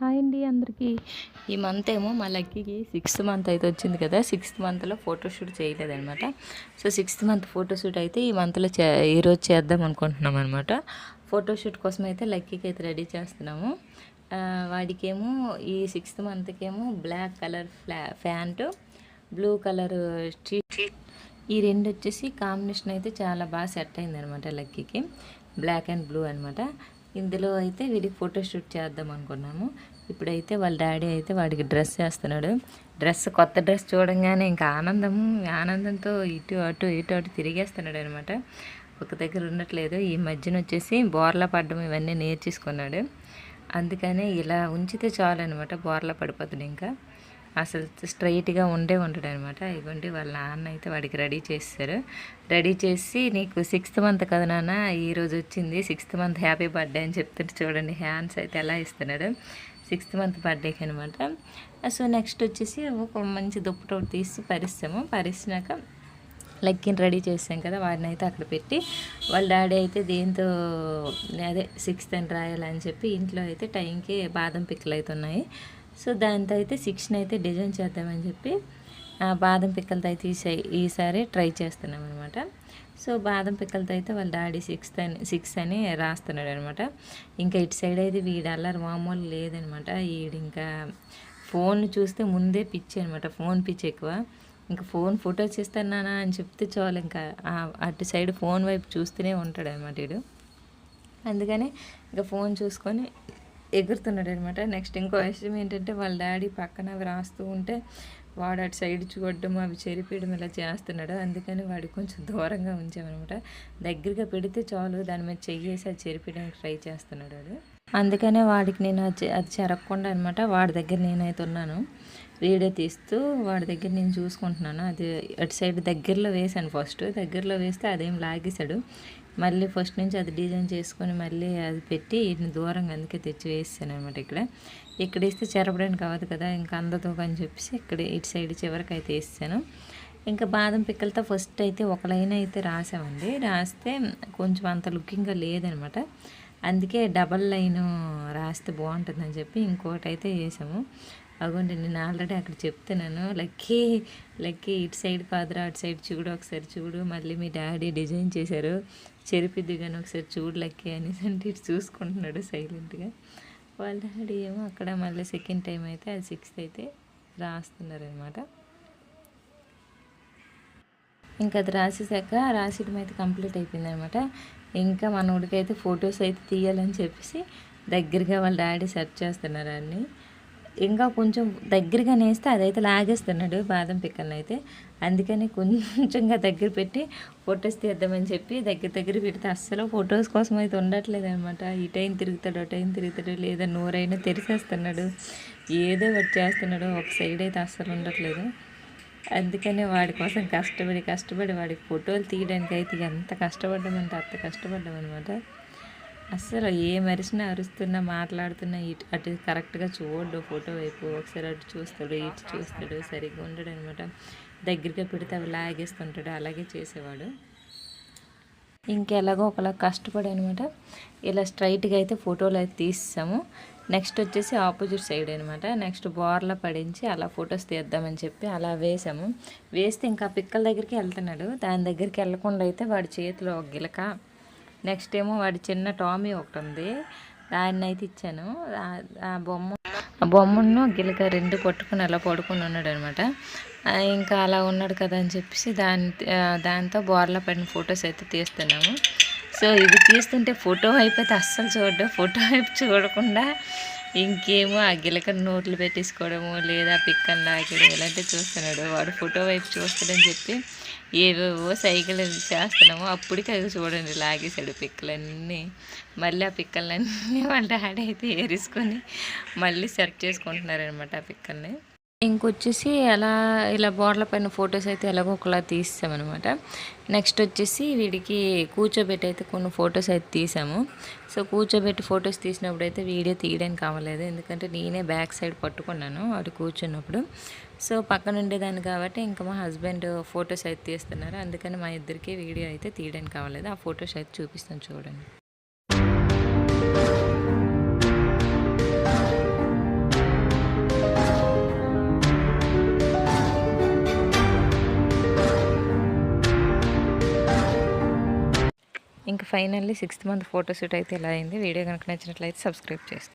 Hi అండి అందరికీ. ఈ మంత్ ఏమో మా లక్కీకి సిక్స్త్ మంత్ అయితే వచ్చింది కదా. సిక్స్త్ మంత్లో ఫోటోషూట్ చేయలేదనమాట సో సిక్స్త్ మంత్ ఫోటోషూట్ అయితే ఈ మంత్లో చే ఈరోజు చేద్దాం అనుకుంటున్నాం అనమాట ఫోటోషూట్ కోసం అయితే లక్కీకి అయితే రెడీ చేస్తున్నాము. వాడికేమో ఈ సిక్స్త్ మంత్కేమో బ్లాక్ కలర్ ఫ్లా ప్యాంటు బ్లూ కలర్ టీ ఈ రెండు వచ్చేసి కాంబినేషన్ అయితే చాలా బాగా సెట్ అయింది అనమాట లక్కీకి. బ్లాక్ అండ్ బ్లూ అనమాట ఇందులో అయితే వీడికి ఫోటోషూట్ చేద్దాం అనుకున్నాము. ఇప్పుడైతే వాళ్ళ డాడీ అయితే వాడికి డ్రెస్ చేస్తున్నాడు డ్రెస్ కొత్త డ్రెస్ చూడంగానే ఇంకా ఆనందం ఆనందంతో ఇటు అటు ఇటు అటు తిరిగేస్తున్నాడు అనమాట ఒక దగ్గర ఉండట్లేదు. ఈ మధ్యన వచ్చేసి బోర్లా పడ్డం ఇవన్నీ నేర్చేసుకున్నాడు. అందుకనే ఇలా ఉంచితే చాలు అనమాట బోర్లా పడిపోతుంది ఇంకా. అసలు స్ట్రైట్గా ఉండే ఉండడు అనమాట ఇవ్వండి వాళ్ళ నాన్న అయితే వాడికి రెడీ చేస్తారు. రెడీ చేసి నీకు సిక్స్త్ మంత్ కదా నాన్న ఈరోజు వచ్చింది సిక్స్త్ మంత్ హ్యాపీ బర్త్డే అని చెప్తుంటే చూడండి హ్యాండ్స్ అయితే ఎలా ఇస్తున్నాడు సిక్స్త్ మంత్ బర్త్డేకి అనమాట సో నెక్స్ట్ వచ్చేసి ఒక మంచి దుప్పటి ఒకటి తీసి పరిస్తాము. పరిసినాక లెగ్గిన్ రెడీ చేసాం కదా వాడిని అయితే అక్కడ పెట్టి వాళ్ళ డాడీ అయితే దీంతో అదే సిక్స్త్ అని రాయాలని చెప్పి ఇంట్లో అయితే టైంకి బాదం పిక్కలు అయితే ఉన్నాయి. సో దాంతో అయితే సిక్స్ని అయితే డిజైన్ చేద్దామని చెప్పి ఆ బాదం పిక్కలతో అయితే ఈసా- ఈసారి ట్రై చేస్తున్నాం అనమాట సో బాదం పిక్కలతో అయితే వాళ్ళ డాడీ సిక్స్త్ అని సిక్స్ అని రాస్తున్నాడు అనమాట ఇంకా ఇటు సైడ్ అయితే వీడు అల్లరి మామూలు లేదనమాట వీడు ఇంకా ఫోన్ చూస్తే ముందే పిచ్చి అనమాట ఫోన్ పిచ్చి ఎక్కువ. ఇంకా ఫోన్ ఫోటోస్ ఇస్తానా అని చెప్తే చాలు ఇంకా. అటు సైడ్ ఫోన్ వైపు చూస్తూనే ఉంటాడు అనమాట వీడు అందుకని ఇంకా ఫోన్ చూసుకొని ఎగురుతున్నాడు అనమాట నెక్స్ట్ ఇంకో విషయం ఏంటంటే వాళ్ళ డాడీ పక్కన అవి రాస్తూ ఉంటే వాడు అటు సైడ్ చూడడం అవి చెరిపేయడం ఇలా చేస్తున్నాడు. అందుకని వాడికి కొంచెం దూరంగా ఉంచామన్నమాట దగ్గరగా పెడితే చాలు దాని మీద చెయ్యేసి అది చెరిపేయడానికి ట్రై చేస్తున్నాడు వాడు. అందుకనే వాడికి నేను అది అది చెరగకుండా అనమాట వాడి దగ్గర నేనైతే ఉన్నాను. వీడియో తీస్తూ వాడి దగ్గర నేను చూసుకుంటున్నాను. అది అటు సైడ్ దగ్గరలో వేసాను ఫస్ట్. దగ్గరలో వేస్తే అదేం లాగేశాడు. మళ్ళీ ఫస్ట్ నుంచి అది డిజైన్ చేసుకొని మళ్ళీ అది పెట్టి వీటిని దూరంగా అందుకే తెచ్చి వేసాను అనమాట ఇక్కడ. ఇక్కడ వేస్తే చెరపడానికి అవ్వదు కదా ఇంకా అందతో అని చెప్పేసి ఇక్కడ ఇటు సైడ్ చివరికి అయితే వేసాను ఇంకా బాదం పిక్కలతో ఫస్ట్ అయితే ఒక లైన్ అయితే రాసామండి. రాస్తే కొంచెం అంత లుకింగ్గా లేదనమాట అందుకే డబల్ లైన్ రాస్తే బాగుంటుందని చెప్పి ఇంకోటి అయితే వేసాము. అగోండి నేను ఆల్రెడీ అక్కడ చెప్తున్నాను. లక్కీ లక్కీ ఇటు సైడ్ కాదురా అటు సైడ్ చూడు ఒకసారి చూడు. మళ్ళీ మీ డాడీ డిజైన్ చేశారు. చెరిపిద్ది కానీ ఒకసారి చూడు లక్కీ అనేసి అంటే ఇటు చూసుకుంటున్నాడు సైలెంట్గా. వాళ్ళ డాడీ ఏమో అక్కడ మళ్ళీ సెకండ్ టైం అయితే అది సిక్స్త్ అయితే రాస్తున్నారనమాట. ఇంకా అది రాసేసాక రాసేయడం అయితే కంప్లీట్ అయిపోయింది అనమాట ఇంకా మన ఉడికైతే ఫొటోస్ అయితే తీయాలని చెప్పేసి దగ్గరగా వాళ్ళ డాడీ సెర్చ్ చేస్తున్నారు అన్ని. ఇంకా కొంచెం దగ్గరగా నేస్తే అదైతే లాగేస్తున్నాడు బాదం పిక్కల్ని అయితే అందుకని కొంచెంగా దగ్గర పెట్టి ఫొటోస్ తీద్దామని చెప్పి దగ్గర దగ్గర పెడితే అస్సలు ఫొటోస్ కోసం అయితే ఉండట్లేదు అనమాట ఈ టైం తిరుగుతాడు ఆ టైం తిరుగుతాడు లేదా నోరైనా తెరిసేస్తున్నాడు ఏదో ఒకటి చేస్తున్నాడు ఒక సైడ్ అయితే అస్సలు ఉండట్లేదు. అందుకనే వాడి కోసం కష్టపడి కష్టపడి వాడికి ఫోటోలు తీయడానికి అయితే ఎంత కష్టపడ్డామంటే అంత కష్టపడ్డామన్నమాట. అస్సలు ఏ మనిషిని అరుస్తున్నా మాట్లాడుతున్నా ఇటు అటు కరెక్ట్గా చూడడు. ఫోటో వైపు ఒకసారి అటు చూస్తాడు ఇటు చూస్తాడు సరిగ్గా ఉండడు అనమాట దగ్గరగా పెడితే అవి లాగేస్తుంటాడు అలాగే చేసేవాడు. ఇంకెలాగో ఒకలా కష్టపడి అనమాట ఇలా స్ట్రైట్గా అయితే ఫోటోలు అయితే తీసాము నెక్స్ట్ వచ్చేసి ఆపోజిట్ సైడ్ అనమాట నెక్స్ట్ బోర్లా పడించి అలా ఫొటోస్ తీద్దామని చెప్పి అలా వేసాము. వేస్తే ఇంకా పిక్కల దగ్గరికి వెళ్తున్నాడు. దాని దగ్గరికి వెళ్ళకుండా అయితే వాడి చేతిలో ఒక గిలక నెక్స్ట్ ఏమో వాడి చిన్న టామీ ఒకటి ఉంది దాన్ని అయితే ఇచ్చాను. ఆ- బొమ్మ ఆ బొమ్మను గిలక రెండు పట్టుకుని అలా పడుకుని ఉన్నాడు అనమాట ఇంకా అలా ఉన్నాడు కదా అని చెప్పేసి దాని దాంతో బోర్లా పడిన ఫొటోస్ అయితే తీస్తున్నాము. సో ఇది తీస్తుంటే ఫోటో అయిపోతే అస్సలు చూడడం ఫోటో వైపు చూడకుండా ఇంకేమో ఆ గిలక నోట్లు పెట్టేసుకోవడము లేదా పిక్కలు లాగడం ఇలాంటివి చూస్తున్నాడు. వాడు ఫోటో వైపు చూస్తాడని చెప్పి ఏవేవో సైకిల్ చేస్తున్నాము అప్పటికి అది చూడండి లాగేశాడు పిక్కలన్నీ. మళ్ళీ ఆ పిక్కలన్నీ వాళ్ళ డాడీ అయితే ఏరేసుకొని మళ్ళీ సెర్చ్ చేసుకుంటున్నారనమాట ఆ పిక్కల్ని. ఇంకొచ్చేసి అలా ఇలా బోర్ల పైన ఫొటోస్ అయితే ఎలాగో ఒకలా తీసామన్నమాట నెక్స్ట్ వచ్చేసి వీడికి కూర్చోబెట్టి అయితే కొన్ని ఫొటోస్ అయితే తీసాము. సో కూర్చోబెట్టి ఫొటోస్ తీసినప్పుడు అయితే వీడియో తీయడానికి కావలేదు. ఎందుకంటే నేనే బ్యాక్ సైడ్ పట్టుకున్నాను వాడు కూర్చున్నప్పుడు. సో పక్కన ఉండేదాన్ని కాబట్టి ఇంకా మా హస్బెండ్ ఫొటోస్ అయితే తీస్తున్నారు. అందుకని మా ఇద్దరికి వీడియో అయితే తీయడానికి కావలేదు. ఆ ఫొటోస్ అయితే చూపిస్తాను చూడండి. ఇంకా ఫైనల్లీ సిక్స్త్ మంత్ ఫోటోషూట్ అయితే ఇలా అయింది? వీడియో కనుక నచ్చినట్లయితే సబ్స్క్రైబ్ చేస్తాను